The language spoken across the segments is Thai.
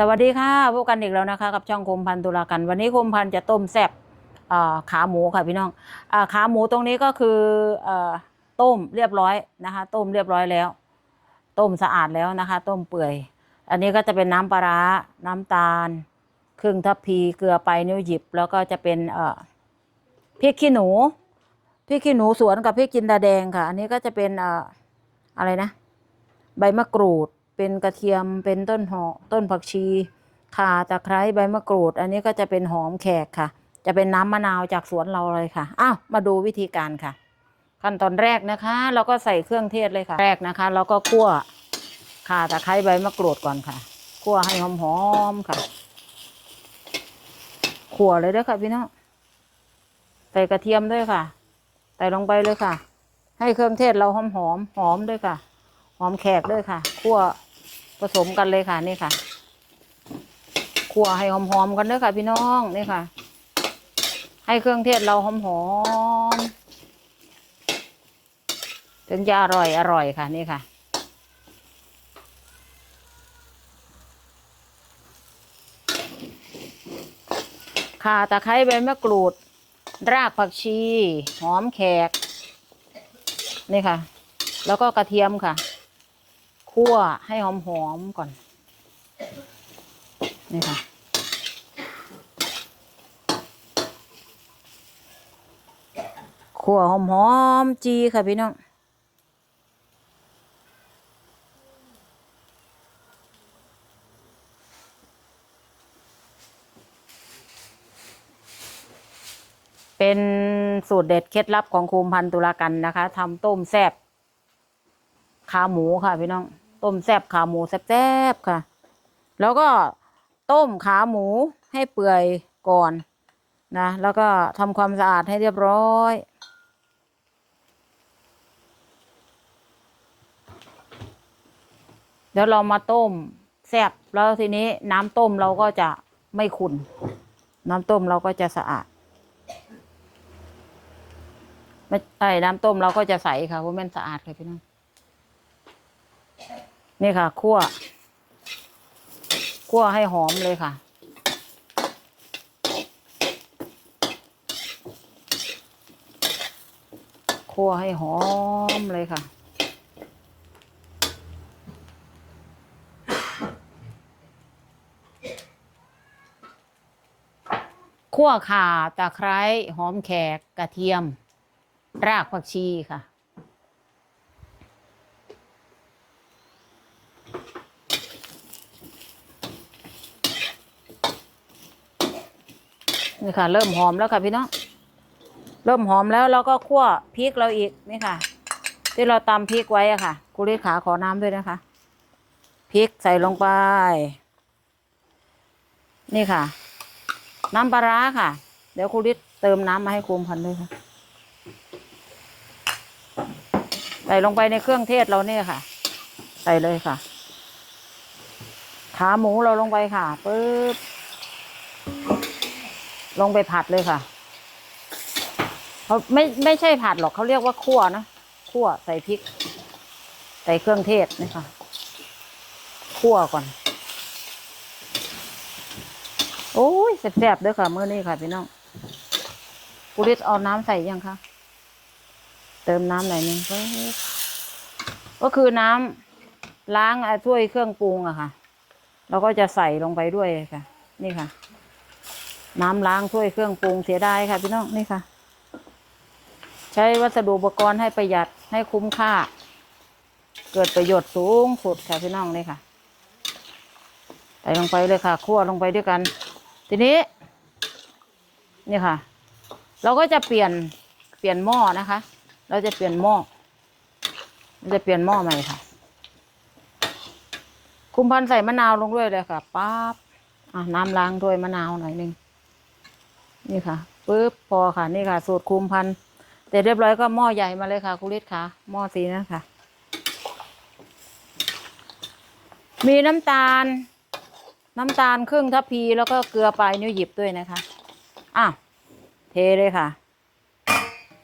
สวัสดีค่ะพบกันอีกแล้วนะคะกับช่องคมพันธุ์ตุลากัน วันนี้คมพันธ์จะต้มแซ่บขาหมูค่ะพี่น้องอขาหมูตรงนี้ก็คืออต้มเรียบร้อยนะคะ ต้มเรียบร้อยแล้ว ต้มสะอาดแล้วนะคะ ต้มเปื่อย อันนี้ก็จะเป็นน้ำปลาร้าน้ำตาล ครึ่งทัพพีเกลือไปนิ้วหยิบ แล้วก็จะเป็นพริกขี้หนูพริกขี้หนูสวนกับพริกจินดาแดงค่ะ อันนี้ก็จะเป็นออะไรนะ ใบมะกรูด เป็นกระเทียมเป็นต้นหอต้นผักชีข่าตะไคร้ใบมะกรูด อันนี้ก็จะเป็นหอมแขกค่ะ จะเป็นน้ำมะนาวจากสวนเราเลยค่ะอ้าวมาดูวิธีการค่ะ ขั้นตอนแรกนะคะ เราก็ใส่เครื่องเทศเลยค่ะ แรกนะคะ เราก็คั่วข่าตะไคร้ใบมะกรูดก่อนค่ะคั่วให้หอมๆค่ะขั่วเลยด้อค่ะพี่น้องใส่กระเทียมด้วยค่ะใส่ลงไปเลยค่ะ ให้เครื่องเทศเราหอมหอมหอมด้วยค่ะ หอมแขกด้วยค่ะคั่ว ผสมกันเลยค่ะนี่ค่ะคั่วให้หอมๆกันด้วยค่ะ พี่น้องนี่ค่ะ ให้เครื่องเทศเราหอมๆถึงจะอร่อยอร่อยค่ะนี่ค่ะข่าตะไคร้ใบมะกรูด รากผักชี หอมแขก นี่ค่ะ แล้วก็กระเทียมค่ะ คั่วให้หอมๆก่อน นี่ค่ะ คั่วหอมๆจีค่ะพี่น้องเป็นสูตรเด็ดเคล็ดลับของคุมพันตุลากันนะคะทำต้มแซ่บขาหมูค่ะพี่น้อง ต้มแซบขาหมูแซบๆค่ะ แล้วก็ต้มขาหมูให้เปื่อยก่อนนะ แล้วก็ทำความสะอาดให้เรียบร้อยเดี๋ยวเรามาต้มแซบแล้วทีนี้น้ำต้มเราก็จะไม่ขุ่นน้ำต้มเราก็จะสะอาดไม่ใช่น้ำต้มเราก็จะใสค่ะเพราะมันสะอาดค่ะพี่น้อง นี่ค่ะคั่วคั่วให้หอมเลยค่ะ คั่วให้หอมเลยค่ะคั่วข่าตะไคร้หอมแขกกระเทียม รากผักชีค่ะ นี่ค่ะ เริ่มหอมแล้วค่ะพี่น้อง เริ่มหอมแล้วเราก็คั่วพริกเราอีกนี่ค่ะ ที่เราตำพริกไว้อะค่ะกุลิขาขอน้ำด้วยนะคะพริกใส่ลงไป นี่ค่ะ น้ำปลาร้าค่ะ เดี๋ยวครูฤทธิ์เติมน้ำมาให้คุมพันด้วยค่ะใส่ลงไปในเครื่องเทศเราเนี่ยค่ะ ใส่เลยค่ะ ขาหมูเราลงไปค่ะปึ๊บ ลงไปผัดเลยค่ะเขาไม่ไม่ใช่ผัดหรอกเขาเรียกว่าคั่วนะคั่วใส่พริก ใส่เครื่องเทศนี่ค่ะคั่วก่อน โอ้ยแซ่บๆด้อค่ะเมื่อนี้ค่ะพี่น้องกุริศเอาน้ำใส่ยังคะเติมน้ำหน่อยหนึงก็คือน้ำล้างถ้วยเครื่องปรุงอะค่ะ เราก็จะใส่ลงไปด้วยค่ะ นี่ค่ะ น้ำล้างถ้วยเครื่องปรุงเสียดายค่ะ พี่น้องนี่ค่ะ ใช้วัสดุอุปกรณ์ให้ประหยัดให้คุ้มค่า เกิดประโยชน์สูงสุดค่ะพี่น้องนี่ค่ะใส่ลงไปเลยค่ะคั่วลงไปด้วยกัน ทีนี้ นี่ค่ะ เราก็จะเปลี่ยนเปลี่ยนหม้อนะคะ เราจะเปลี่ยนหม้อเราจะเปลี่ยนหม้อใหม่ค่ะ คุมพันใส่มะนาวลงด้วยเลยค่ะป๊าบอะน้ำล้างถ้วยมะนาวหน่อยนึง นี่ค่ะปึ๊บพอค่ะนี่ค่ะ สูตรคุมพันเสร็จเรียบร้อยก็หม้อใหญ่มาเลยค่ะคุณฤทธิ์ค่ะหม้อสีนั้นค่ะ มีน้ำตาล น้ำตาลครึ่งทัพพีแล้วก็เกลือปลายนิ้วหยิบด้วยนะคะอะเทเลยค่ะ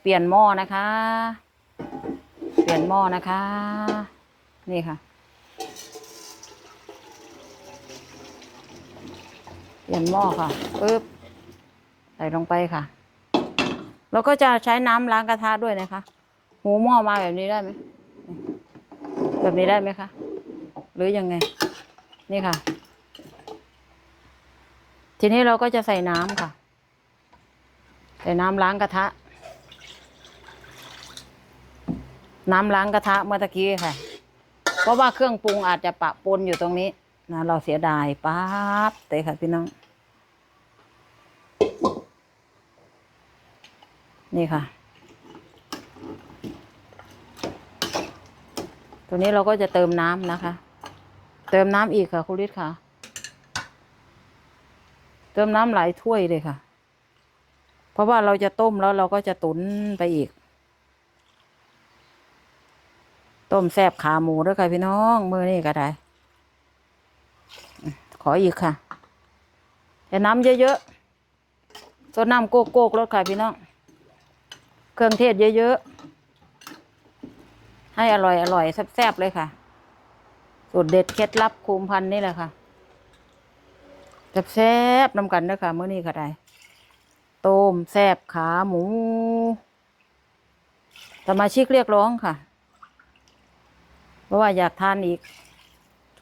เปลี่ยนหม้อนะคะ เปลี่ยนหม้อนะคะ นี่ค่ะเปลี่ยนหม้อค่ะปึ๊บ ส่ลงไปค่ะ เราก็จะใช้น้ำล้างกระทะด้วยนะคะ หูหม้อมาแบบนี้ได้ไหมแบบนี้ได้ไหมคะ หรือยังไง นี่ค่ะ ทีนี้เราก็จะใส่น้ำค่ะ ใส่น้ำล้างกระทะ น้ำล้างกระทะเมื่อตะกี้ค่ะ เพราะว่าเครื่องปรุงอาจจะปะปนอยู่ตรงนี้นะเราเสียดายปั๊บเตะค่ะพี่น้อง นี่ค่ะ ตัวนี้เราก็จะเติมน้ำนะคะ เติมน้ำอีกค่ะคุณฤทธิ์ค่ะ เติมน้ำหลายถ้วยเลยค่ะ เพราะว่าเราจะต้มแล้วเราก็จะตุนไปอีก ต้มแซบขาหมูด้วยค่ะพี่น้องมือนี่ก็ได้ ขออีกค่ะแต่น้ำเยอะๆส่วนน้ำโกโก้รสค่ะพี่น้อง เครื่องเทศเยอะๆ ให้อร่อยอร่อยแซ่บๆเลยค่ะ สูตรเด็ดเคล็ดลับคูมพันนี่แหละค่ะแซ่บๆนำกันด้วยค่ะเมื่อนี้ก็ได้ต้มแซ่บขาหมู สมาชิกเรียกร้องค่ะ เพราะว่าอยากทานอีก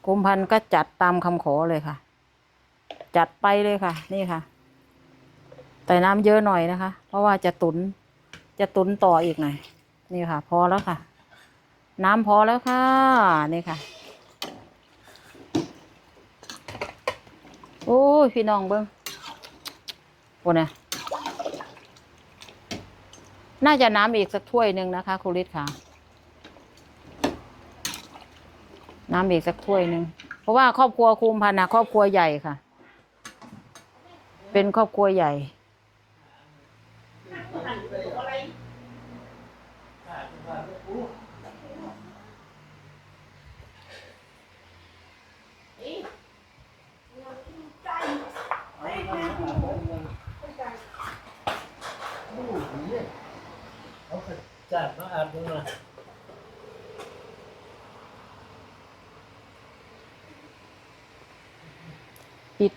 คุมพันก็จัดตามคำขอเลยค่ะ จัดไปเลยค่ะ นี่ค่ะ แต่น้ำเยอะหน่อยนะคะ เพราะว่าจะตุน จะตุนต่ออีกหน่อยนี่ค่ะ พอแล้วค่ะ น้ำพอแล้วค่ะ นี่ค่ะ โอ้ยพี่น้องเบิ้งโอ้เนี่ยน่าจะน้ำอีกสักถ้วยหนึ่งนะคะครูฤทธิ์ค่ะ น้ำอีกสักถ้วยหนึ่งเพราะว่าครอบครัวคุมพันนะครอบครัวใหญ่ค่ะ เป็นครอบครัวใหญ่ จัดมาอาบดูหน่อย ปิด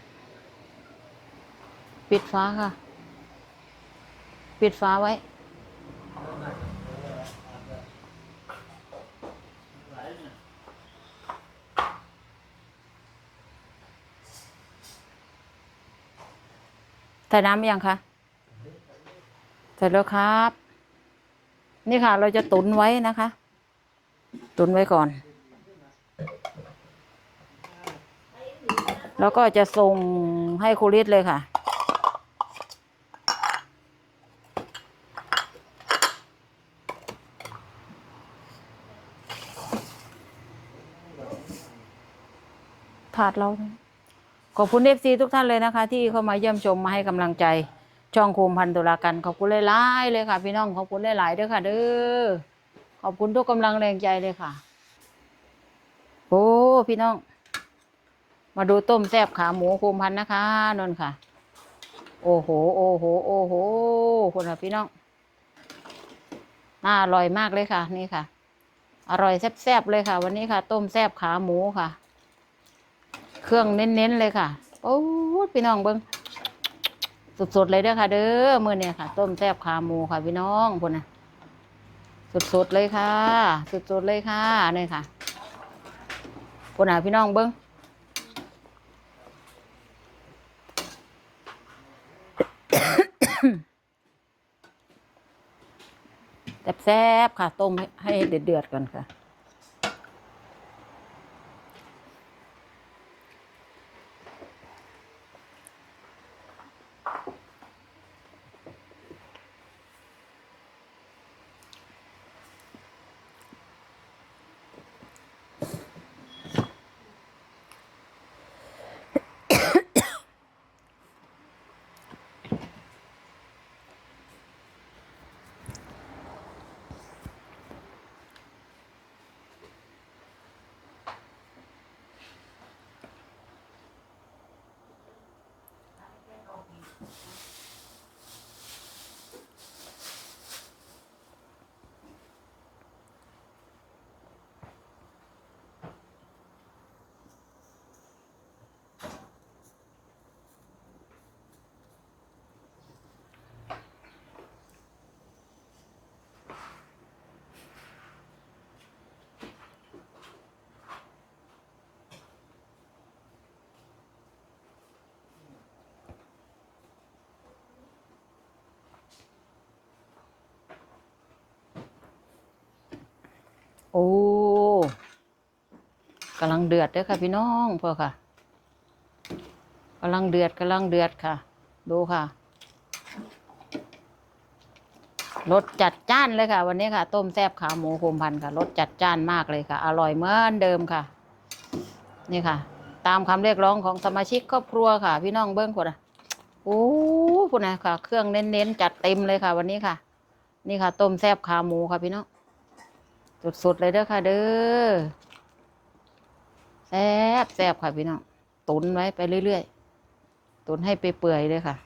ปิดฟ้าค่ะ ปิดฟ้าไว้ ใส่น้ำยังคะใส่แล้วครับ นี่ค่ะ เราจะตุนไว้นะคะ ตุนไว้ก่อน แล้วก็จะส่งให้ครูฤทธิ์เลยค่ะาดเรา ขอบคุณเอฟซีทุกท่านเลยนะคะ ที่เข้ามาเยี่ยมชมมาให้กำลังใจ ช่องคุมพันตุลากันขอบคุณหลายๆเลยค่ะ พี่น้องขอบคุณหลายๆด้วยค่ะ เด้อขอบคุณทุกกำลังแรงใจเลยค่ะ โอ้พี่น้อง มาดูต้มแซ่บขาหมูคุมพันนะคะนนค่ะ โอ้โห โอ้โห โอ้โหคุณค่ะพี่น้องน่าอร่อยมากเลยค่ะ นี่ค่ะ อร่อยแซ่บๆเลยค่ะ วันนี้ค่ะ ต้มแซ่บขาหมูค่ะ รื่องเน้นๆเลยค่ะโอ้ยพี่น้องเบิ้งสดๆเลยเด้อค่ะ เด้อมื้อเนี่ยค่ะ ต้มแซ่บขาหมูค่ะพี่น้องพุ่นนะสดๆเลยค่ะ สดๆเลยค่ะนี่ค่ะพุ่นน่ะพี่น้องเบิ้งแซ่บๆค่ะ ต้มให้เดือดๆก่อนค่ะ โอ้กำลังเดือดเด้อค่ะ พี่น้องพ่อค่ะกำลังเดือดกำลังเดือดค่ะ ดูค่ะรสจัดจ้านเลยค่ะ วันนี้ค่ะ ต้มแซ่บขาหมูโคมพันธ์ค่ะรสจัดจ้านมากเลยค่ะ อร่อยเหมือนเดิมค่ะ นี่ค่ะ ตามคำเรียกร้องของสมาชิกครอบครัวค่ะ พี่น้องเบิ้งคนอะโอ้คุณนะค่ะ เครื่องเน้นๆจัดเต็มเลยค่ะ วันนี้ค่ะ นี่ค่ะ ต้มแซ่บขาหมูค่ะพี่น้อง สุดๆ เลยเด้อค่ะ เด้อแซ่บแซ่บค่ะพี่น้องตุนไว้ไปเรื่อยๆตุนให้ไปเปื่อยเลยค่ะ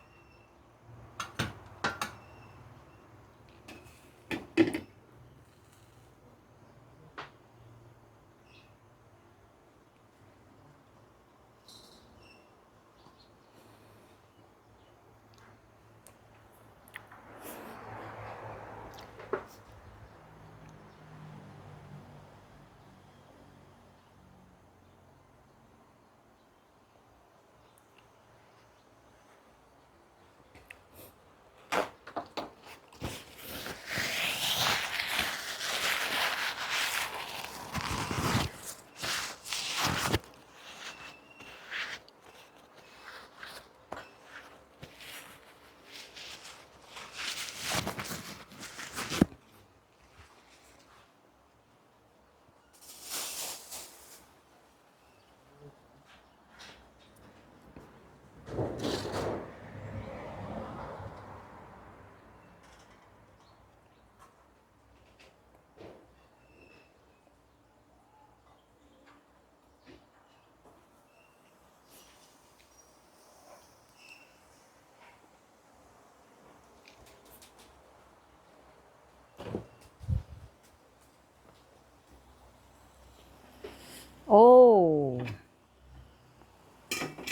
โอ้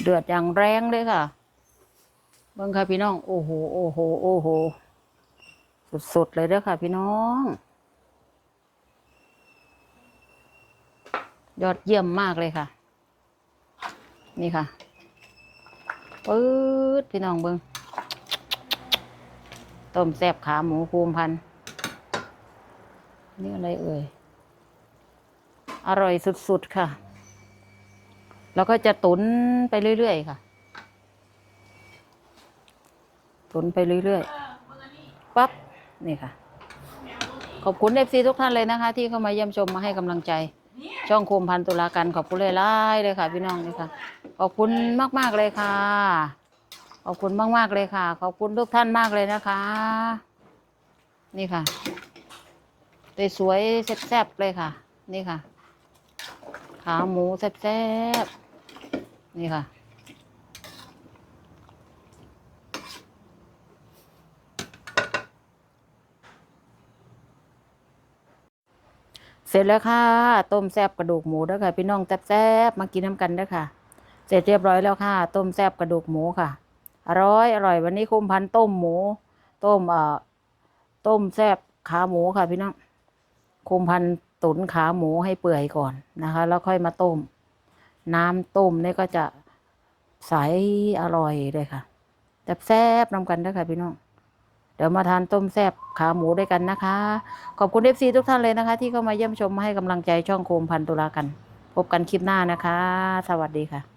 เดือดอย่างแรงเลยค่ะเบิ่งค่ะพี่น้อง โอ้โห โอ้โห โอ้โห สุดๆเลยเด้อค่ะ พี่น้อง ยอดเยี่ยมมากเลยค่ะ นี่ค่ะปื๊ดพี่น้องเบิ่งต้มแซ่บขาหมูคูมพัน นี่อะไรเอ่ย อร่อยสุดๆค่ะ แล้วก็จะตุนไปเรื่อยๆค่ะ ตุนไปเรื่อยๆปั๊บนี่ค่ะ ขอบคุณเอฟซีทุกท่านเลยนะคะ ที่เข้ามาเยี่ยมชมมาให้กำลังใจ ช่องโคมพันตุลาการขอบคุณเลยล่าเลยค่ะ พี่น้องนี่ค่ะ ขอบคุณมากๆเลยค่ะ ขอบคุณมากๆเลยค่ะ ขอบคุณทุกท่านมากเลยนะคะ นี่ค่ะสวยๆแซ่บๆเลยค่ะ นี่ค่ะ ขาหมูแซ่บๆ นี่ค่ะ เสร็จแล้วค่ะ ต้มแซบกระดูกหมูเด้อค่ะ พี่น้องแซบๆมากินน้ำกันเด้อค่ะ เสร็จเรียบร้อยแล้วค่ะ ต้มแซบกระดูกหมูค่ะ อร่อยอร่อยวันนี้คุมพันต้มหมู ต้มเอ่อต้มแซบขาหมูค่ะ พี่น้องคุมพันตุ๋นขาหมูให้เปื่อยก่อนนะคะ แล้วค่อยมาต้ม น้ำต้มนี่ก็จะใสอร่อยเลยค่ะแซ่บๆนำกันด้อค่ะพี่น้องเดี๋ยวมาทานต้มแซ่บขาหมูด้วยกันนะคะ ขอบคุณเอฟซีทุกท่านเลยนะคะ ที่เข้ามาเยี่ยมชมมาให้กำลังใจช่องโคมพันตุลากัน พบกันคลิปหน้านะคะ สวัสดีค่ะ